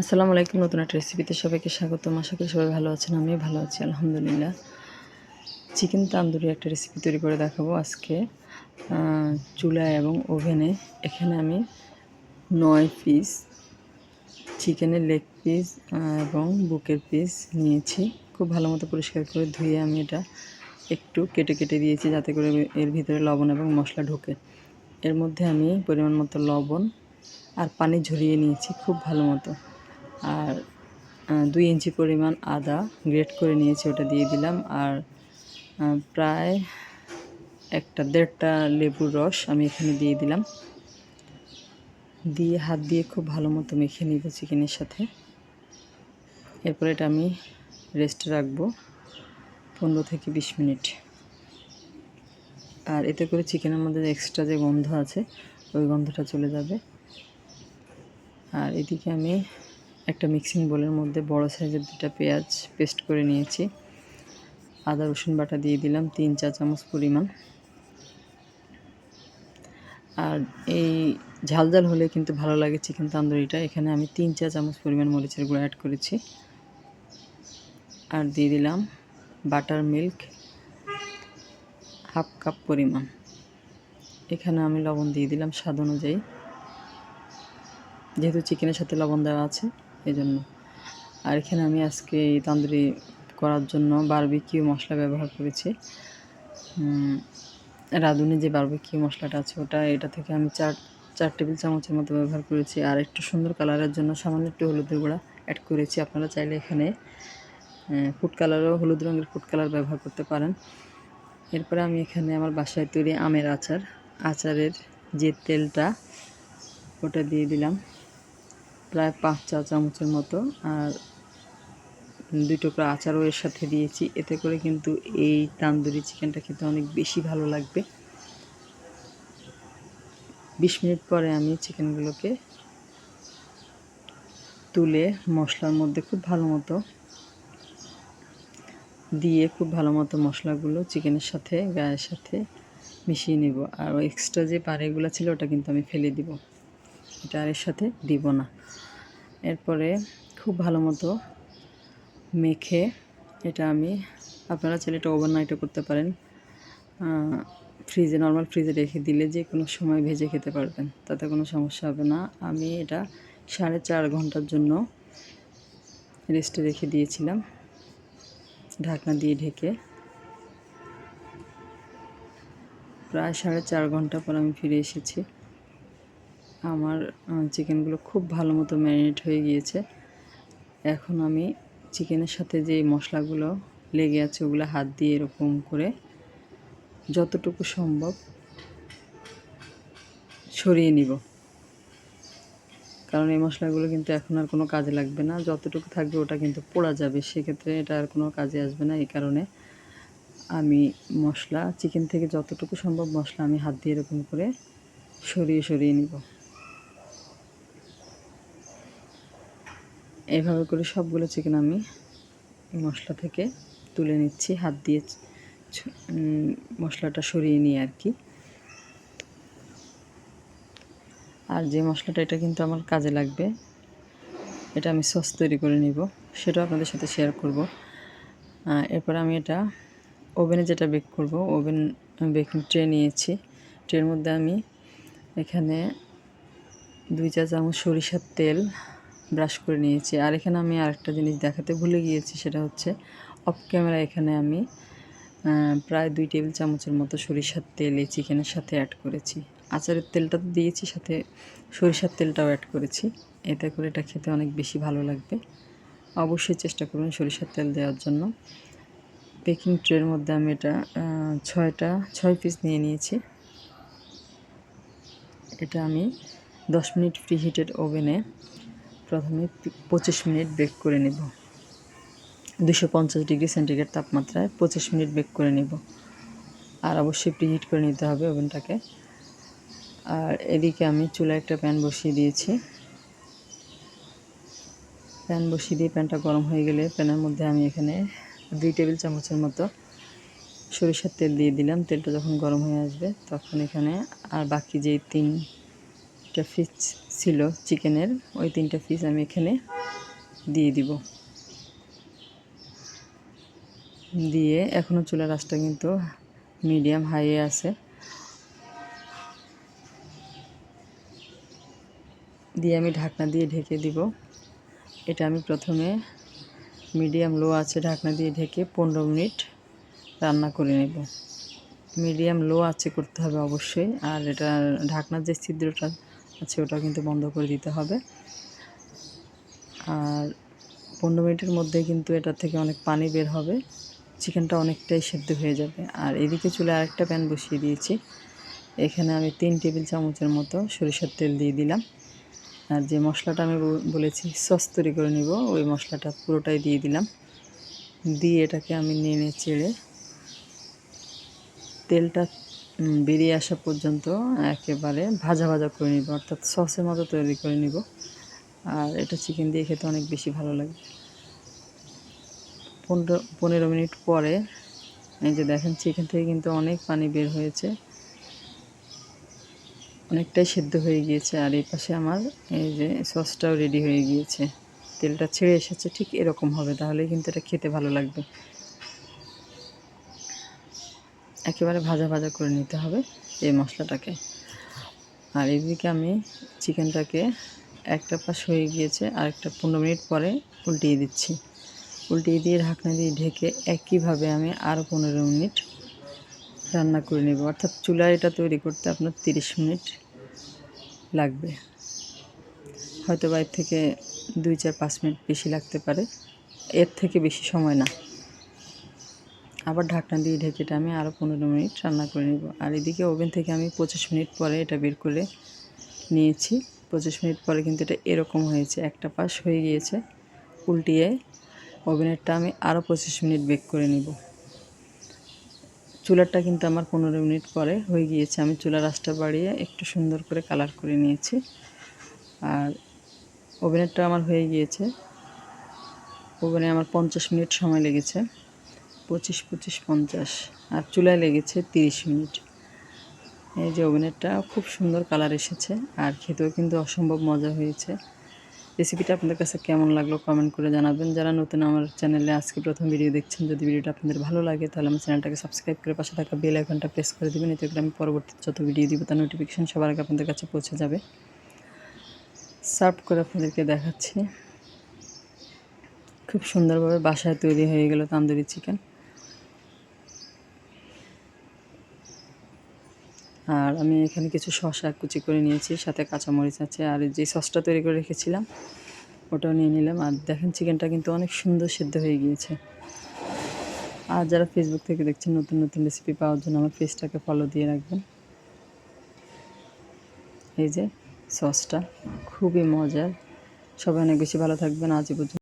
আসসালামু আলাইকুম, নতুন একটা রেসিপিতে সবাইকে স্বাগতম। আশা করি সবাই ভালো আছেন, আমিও ভালো আছি, আলহামদুলিল্লাহ। চিকেন তান্দুরি একটা রেসিপি তৈরি করে দেখাবো আজকে। চুলায় এবং ওভেনে এখানে আমি নয় পিস চিকেনের লেগ পিস এবং বুকের পিস নিয়েছি। খুব ভালো মতো পরিষ্কার করে ধুয়ে আমি এটা একটু কেটে কেটে দিয়েছি যাতে করে এর ভিতরে লবণ এবং মশলা ঢোকে। এর মধ্যে আমি পরিমাণ মতো লবণ আর পানি ঝরিয়ে নিয়েছি খুব ভালো মতো। আর দুই ইঞ্চি পরিমাণ আদা গ্রেট করে নিয়েছি, ওটা দিয়ে দিলাম। আর প্রায় একটা দেড়টা লেবুর রস আমি এখানে দিয়ে দিলাম। দিয়ে হাত দিয়ে খুব ভালো মতো মেখে নিব চিকেনের সাথে। এরপর এটা আমি রেস্টে রাখব পনেরো থেকে বিশ মিনিট। আর এতে করে চিকেনের মধ্যে এক্সট্রা যে গন্ধ আছে, ওই গন্ধটা চলে যাবে। আর এদিকে আমি একটা মিক্সিং বোলের মধ্যে বড় সাইজের দুটা পেঁয়াজ পেস্ট করে নিয়েছি। আদা, রসুন বাটা দিয়ে দিলাম, তিন চা চামচ পরিমাণ। আর এই ঝাল ঝাল হলে কিন্তু ভালো লাগে চিকেন তান্দুরিটা। এখানে আমি তিন চা চামচ পরিমাণ মরিচের গুঁড়ো অ্যাড করেছি। আর দিয়ে দিলাম বাটার মিল্ক হাফ কাপ পরিমাণ। এখানে আমি লবণ দিয়ে দিলাম স্বাদ অনুযায়ী। যেহেতু চিকেনের সাথে লবণ দেওয়া আছে। এই জন্য আর এখানে আমি আজকে এই তান্দুরি করার জন্য বারবিকিউ মশলা ব্যবহার করেছি। রাঁধুনি যে বারবিকিউ মশলাটা আছে ওটা, এটা থেকে আমি চার চার টেবিল চামচের মতো ব্যবহার করেছি। আর একটু সুন্দর কালারের জন্য সামান্য একটু হলুদের গুঁড়া অ্যাড করেছি। আপনারা চাইলে এখানে ফুড কালারও হলুদ রঙের ফুড কালার ব্যবহার করতে পারেন। এরপরে আমি এখানে আমার বাসায় তৈরি আমের আচার। আচারের যে তেলটা, ওটা দিয়ে দিলাম। প্রায় পাঁচ চা চামচের মতো আর দুই টুকরো আচারও এর সাথে দিয়েছি। এতে করে কিন্তু এই তান্দুরি চিকেনটা খেতে অনেক বেশি ভালো লাগবে। বিশ মিনিট পরে আমি চিকেনগুলোকে তুলে মশলার মধ্যে খুব ভালো মতো দিয়ে খুব ভালো মতো মশলাগুলো চিকেনের সাথে, গায়ের সাথে মিশিয়ে নেব। আর এক্সট্রা যে পাড়েগুলো ছিল ওটা কিন্তু আমি ফেলে দিব। এটা এর সাথে দিব না। এরপরে খুব ভালো মতো মেখে এটা আমি, আপনারা চাইলে এটা ওভারনাইটও করতে পারেন। ফ্রিজে নর্মাল ফ্রিজে রেখে দিলে যে কোনো সময় ভেজে খেতে পারবেন, তাতে কোনো সমস্যা হবে না। আমি এটা সাড়ে চার ঘণ্টার জন্য রেস্টে রেখে দিয়েছিলাম, ঢাকনা দিয়ে ঢেকে। প্রায় সাড়ে চার ঘণ্টা পর আমি ফিরে এসেছি। আমার চিকেনগুলো খুব ভালো মতো ম্যারিনেট হয়ে গিয়েছে। এখন আমি চিকেনের সাথে যে মশলাগুলো লেগে আছে, ওগুলো হাত দিয়ে এরকম করে যতটুকু সম্ভব সরিয়ে নিব। কারণ এই মশলাগুলো কিন্তু এখন আর কোনো কাজে লাগবে না। যতটুকু থাকবে ওটা কিন্তু পোড়া যাবে। সেক্ষেত্রে এটা আর কোনো কাজে আসবে না। এই কারণে আমি মশলা, চিকেন থেকে যতটুকু সম্ভব মশলা আমি হাত দিয়ে এরকম করে সরিয়ে সরিয়ে নিব। এইভাবে করে সবগুলো চিকেন আমি মশলা থেকে তুলে নিচ্ছি, হাত দিয়ে মশলাটা সরিয়ে নিয়ে আর কি। আর যে মশলাটা, এটা কিন্তু আমার কাজে লাগবে, এটা আমি সস তৈরি করে নিব, সেটাও আপনাদের সাথে শেয়ার করব। এরপর আমি এটা ওভেনে যেটা বেক করব ওভেন বেকিং ট্রে নিয়েছি। ট্রের মধ্যে আমি এখানে দুই চা চামচ সরিষার তেল ব্রাশ করে নিয়েছি। আর এখানে আমি আরেকটা জিনিস দেখাতে ভুলে গিয়েছি, সেটা হচ্ছে অফ ক্যামেরা এখানে আমি প্রায় দুই টেবিল চামচের মতো সরিষার তেল এই চিকেনের সাথে অ্যাড করেছি। আচারের তেলটা তো দিয়েছি, সাথে সরিষার তেলটাও অ্যাড করেছি। এতে করে এটা খেতে অনেক বেশি ভালো লাগবে। অবশ্যই চেষ্টা করবেন সরিষার তেল দেওয়ার জন্য। বেকিং ট্রের মধ্যে আমি এটা ছয়টা, ছয় পিস নিয়ে নিয়েছি। এটা আমি দশ মিনিট প্রি হিটেড ওভেনে প্রথমে পঁচিশ মিনিট বেক করে নেব। দুশো পঞ্চাশ ডিগ্রি সেন্টিগ্রেড তাপমাত্রায় পঁচিশ মিনিট বেক করে নেব। আর অবশ্যই প্রিহিট করে নিতে হবে ওভেনটাকে। আর এদিকে আমি চুলায় একটা প্যান বসিয়ে দিয়েছি। প্যান বসিয়ে দিয়ে প্যানটা গরম হয়ে গেলে প্যানের মধ্যে আমি এখানে দুই টেবিল চামচের মতো সরিষার তেল দিয়ে দিলাম। তেলটা যখন গরম হয়ে আসবে তখন এখানে আর বাকি যে তিন তিনটা পিস ছিল চিকেনের, ওই তিনটা পিস আমি এখানে দিয়ে দিব। দিয়ে এখনও চুলার আঁচটা কিন্তু মিডিয়াম হাইয়ে আছে। দিয়ে আমি ঢাকনা দিয়ে ঢেকে দিব। এটা আমি প্রথমে মিডিয়াম লো আছে ঢাকনা দিয়ে ঢেকে পনেরো মিনিট রান্না করে নেব। মিডিয়াম লো আছে করতে হবে অবশ্যই, আর এটা ঢাকনার যে ছিদ্রটা আছে ওটা কিন্তু বন্ধ করে দিতে হবে। আর পনেরো মিনিটের মধ্যে কিন্তু এটা থেকে অনেক পানি বের হবে, চিকেনটা অনেকটাই সেদ্ধ হয়ে যাবে। আর এদিকে চুলে আরেকটা প্যান বসিয়ে দিয়েছি। এখানে আমি তিন টেবিল চামচের মতো সরিষার তেল দিয়ে দিলাম। আর যে মশলাটা আমি বলেছি, সস তৈরি করে নিব, ওই মশলাটা পুরোটাই দিয়ে দিলাম। দিয়ে এটাকে আমি নেড়ে চেড়ে তেলটা বেরিয়ে আসা পর্যন্ত একেবারে ভাজা ভাজা করে নিব, অর্থাৎ সসের মতো তৈরি করে নিব। আর এটা চিকেন দিয়ে খেতে অনেক বেশি ভালো লাগে। পনেরো পনেরো মিনিট পরে, এই যে দেখেন চিকেন থেকে কিন্তু অনেক পানি বের হয়েছে। অনেকটাই সেদ্ধ হয়ে গিয়েছে, আর এই পাশে আমার এই যে সসটাও রেডি হয়ে গিয়েছে। তেলটা ছেড়ে এসেছে, ঠিক এরকম হবে তাহলে কিন্তু এটা খেতে ভালো লাগবে। একেবারে ভাজা ভাজা করে নিতে হবে এই মশলাটাকে। আর এদিকে আমি চিকেনটাকে একটা পাশ হয়ে গিয়েছে আর একটা পনেরো মিনিট পরে উল্টিয়ে দিচ্ছি। উল্টিয়ে দিয়ে ঢাকনা দিয়ে ঢেকে একইভাবে আমি আরও পনেরো মিনিট রান্না করে নেব। অর্থাৎ চুলায় এটা তৈরি করতে আপনার তিরিশ মিনিট লাগবে। হয়তো বা এর থেকে দুই চার পাঁচ মিনিট বেশি লাগতে পারে। এর থেকে বেশি সময় না। আবার ঢাকনা দিয়ে ঢেকে এটা আমি আরও পনেরো মিনিট রান্না করে নেব। আর এদিকে ওভেন থেকে আমি পঁচিশ মিনিট পরে এটা বের করে নিয়েছি। পঁচিশ মিনিট পরে কিন্তু এটা এরকম হয়েছে, একটা পাশ হয়ে গিয়েছে। উল্টিয়ে ওভেনেরটা আমি আরও পঁচিশ মিনিট বেক করে নিব। চুলারটা কিন্তু আমার পনেরো মিনিট পরে হয়ে গিয়েছে। আমি চুলার আঁচটা বাড়িয়ে একটু সুন্দর করে কালার করে নিয়েছি। আর ওভেনেরটা আমার হয়ে গিয়েছে। ওভেনে আমার পঞ্চাশ মিনিট সময় লেগেছে। পঁচিশ পঁচিশ, পঞ্চাশ। আর চুলায় লেগেছে তিরিশ মিনিট। এই যে ওভেনেরটা, খুব সুন্দর কালার এসেছে আর খেতেও কিন্তু অসম্ভব মজা হয়েছে। রেসিপিটা আপনাদের কাছে কেমন লাগল কমেন্ট করে জানাবেন। যারা নতুন আমার চ্যানেলে আজকে প্রথম ভিডিও দেখছেন, যদি ভিডিওটা আপনাদের ভালো লাগে, তাহলে আমার চ্যানেলটাকে সাবস্ক্রাইব করে পাশে থাকা বেল আইকনটা প্রেস করে দেবেন। এতে করে আমি পরবর্তী যত ভিডিও দিব, তার নোটিফিকেশান সবার আগে আপনাদের কাছে পৌঁছে যাবে। সার্ভ করে আপনাদেরকে দেখাচ্ছি। খুব সুন্দরভাবে বাসায় তৈরি হয়ে গেল তান্দুরি চিকেন। আর আমি এখানে কিছু শসা কুচি করে নিয়েছি, সাথে কাঁচামরিচ আছে, আর যে সসটা তৈরি করে রেখেছিলাম, ওটাও নিয়ে নিলাম। আর দেখেন চিকেনটা কিন্তু অনেক সুন্দর সিদ্ধ হয়ে গিয়েছে। আর যারা ফেসবুক থেকে দেখছেন, নতুন নতুন রেসিপি পাওয়ার জন্য আমার পেজটাকে ফলো দিয়ে রাখবেন। এই যে সসটা, খুবই মজার। সবাই অনেক বেশি ভালো থাকবেন। আজ পর্যন্ত